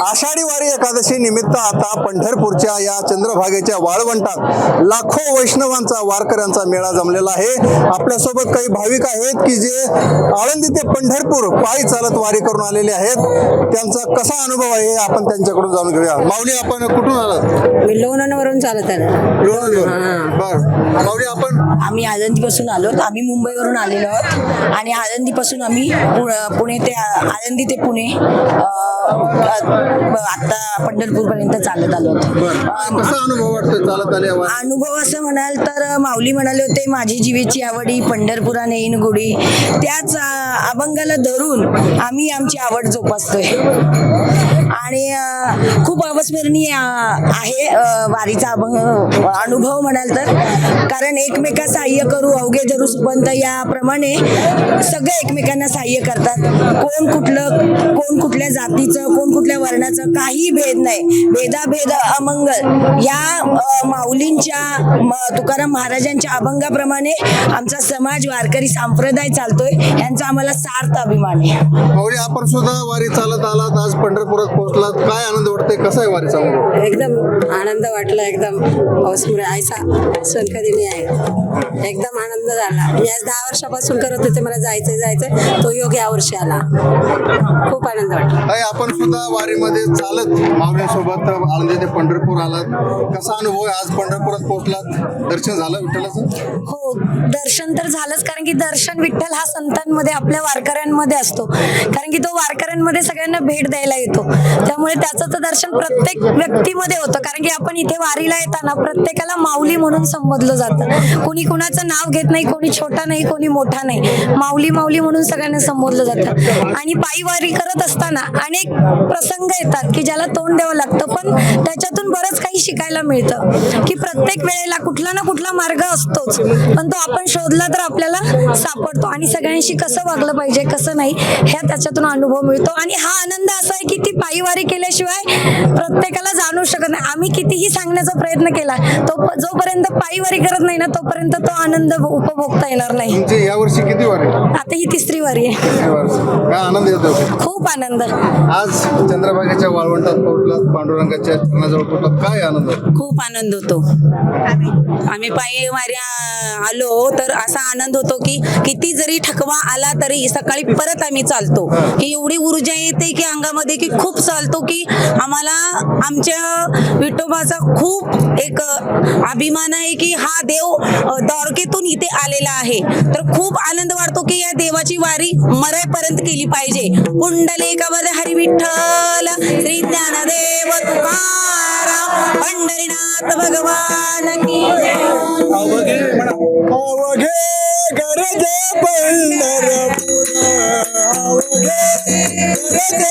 आषाढी वारी एकादशी निमित्त आता पंढरपूरच्या या चंद्रभागेच्या वाळवंटात लाखो वैष्णवांचा वारकऱ्यांचा मेळा जमलेला आहे. आपल्यासोबत काही भाविक आहेत की जे आळंदी ते पंढरपूर पायी चालत वारी करून आलेले आहेत. त्यांचा कसा अनुभव आहे आपण त्यांच्याकडून जाणून घेऊया. माऊली आपण कुठून आलात? मी लोणंदवरून चालत आलो लोणंदवर. बर. माऊली आपण? आम्ही आळंदीपासून आलो. आम्ही मुंबईवरून आलेलो आहोत. आणि आळंदीपासून आम्ही पुणे ते आळंदी ते पुणे आता पंढरपूर पर्यंत चालत आलो कसा अनुभव असं म्हणाल तर माऊली म्हणाले होते माझी जीवेची आवडी पंढरपुराने येईन गुढी. त्याच अभंगाला धरून आम्ही आमची आवड जोपासतोय. आणि खूप अवस्मरणीय आहे वारीचा अभंग अनुभव म्हणाल तर. कारण एकमेका सहाय्य करू अवघे धरू सुपंत. याप्रमाणे सगळे एकमेकांना सहाय्य करतात. कोण कुठलं कोण कुठल्या जातीचं कोण कुठल्या वर्णाचं काही भेद नाही. भेदाभेद अमंगल. या माऊलींच्या तुकाराम महाराजांच्या अभंगाप्रमाणे आमचा समाज वारकरी संप्रदाय चालतोय. यांचा आम्हाला सार्थ अभिमान आहे. माऊली आपण सुद्धा वारी चालत आलात आज पंढरपुरात पोहोचलात. काय आनंद वाटतोय? कसा आहे वारीचा अनुभव? एकदम आनंद वाटला एकदम अवस्मरण आयसा. सण कधी नाही आहे. एकदम आनंद झाला. मी आज दहा वर्षापासून करत होते मला जायचंय जायचंय. तो योग या वर्षी आला. खूप आनंद वाटला ताई आपण सुद्धा वारीमध्ये चालत माऊलीसोबत आळंदी ते पंढरपूर आलात. कसा अनुभव आहे? आज पंढरपुरात पोहोचलात. दर्शन झालं विठ्ठलाचं? हो दर्शन तर झालंच. कारण की दर्शन विठ्ठल हा संतांमध्ये आपल्या वारकऱ्यांमध्ये असतो. कारण की तो वारकऱ्यांमध्ये सगळ्यांना भेट द्यायला येतो. त्यामुळे त्याचं तर दर्शन प्रत्येक व्यक्तीमध्ये होतं. कारण की आपण इथे वारीला येताना प्रत्येकाला माऊली म्हणून संबोधलं जातं. कोणी कुणाचं नाव घेत नाही कोणी छोटा नाही कोणी मोठा नाही. माऊली माऊली म्हणून सगळ्यांना संबोधलं जातं. आणि पायीवारी करत असताना अनेक प्रसंग येतात की ज्याला तोंड द्यावं लागतं. पण त्याच्यातून बरंच काही शिकायला मिळतं की प्रत्येक वेळेला कुठला ना कुठला मार्ग असतोच. पण तो आपण शोधला तर आपल्याला सापडतो. आणि सगळ्यांशी कसं वागलं पाहिजे कसं नाही ह्या त्याच्यातून अनुभव मिळतो. आणि हा आनंद असा आहे की ती पायीवारी केल्याशिवाय प्रत्येकाला जाणू शकत नाही. आम्ही कितीही सांगण्याचा प्रयत्न केला तो जोपर्यंत पायीवारी करत नाही ना तोपर्यंत तो आनंद उपभोगता येणार नाही. तुमची यावर्षी किती वारी आता ही तिसरी वारी आहे. किती वर्ष काय आनंद येतो? खूप आनंद. आज चंद्रभागेच्या वाळवंटात पोहोचलात पांडुरंगाच्या चरणाजवळ पोहोचलात काय आनंद? खूप आनंद होतो. आम्ही पायी आलो तर असा आनंद होतो की किती जरी थकवा आला तरी सकाळी परत आम्ही चालतो. की एवढी ऊर्जा येते की अंगामध्ये की खूप चालतो की आम्हाला आमच्या विठोबाचा खूप एक अभिमान आहे की हा देव द्वारकेतून इथे आलेला आहे. तर खूप आनंद वाटतो की या देवाची वारी मरेपर्यंत केली पाहिजे. कुंडलेकामध्ये हरी विठ्ठल श्री ज्ञानदेव तुकाराम पंढरीनाथ भगवान की अवघे गरजे पंढरपूर अवघे गरजे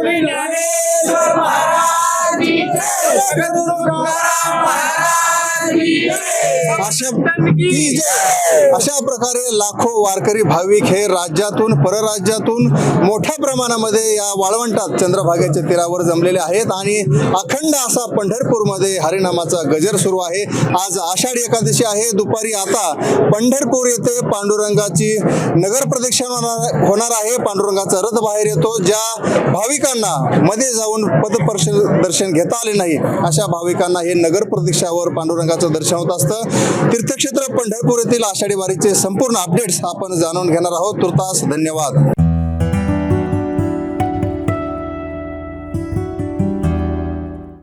अशा की जय. अशा प्रकारे लाखो वारकरी भाविक हे राज्यातून परराज्यातून मोठ्या प्रमाणामध्ये या वाळवंटात चंद्रभागेच्या तीरावर जमलेले आहेत आणि अखंड असा पंढरपूरमध्ये हरिनामाचा गजर सुरू आहे. आज आषाढी एकादशी आहे. दुपारी आता पंढरपूर येथे पांडुरंगाची नगर प्रदक्षिणा होणार- होणार आहे. पांडुरंगाचा रथ बाहेर येतो. ज्या भाविकांना मध्ये जाऊन पदपर्शन दर्शन घेता आले नाही अशा भाविकांना हे नगर प्रदक्षिणावर पांडुरंगाचं दर्शन होत असतं. तीर्थक्षेत्र पंढरपूर येथील आषाढी वारीचे संपूर्ण अपडेट्स आपण जाणून घेणार आहोत. तुर्तास धन्यवाद.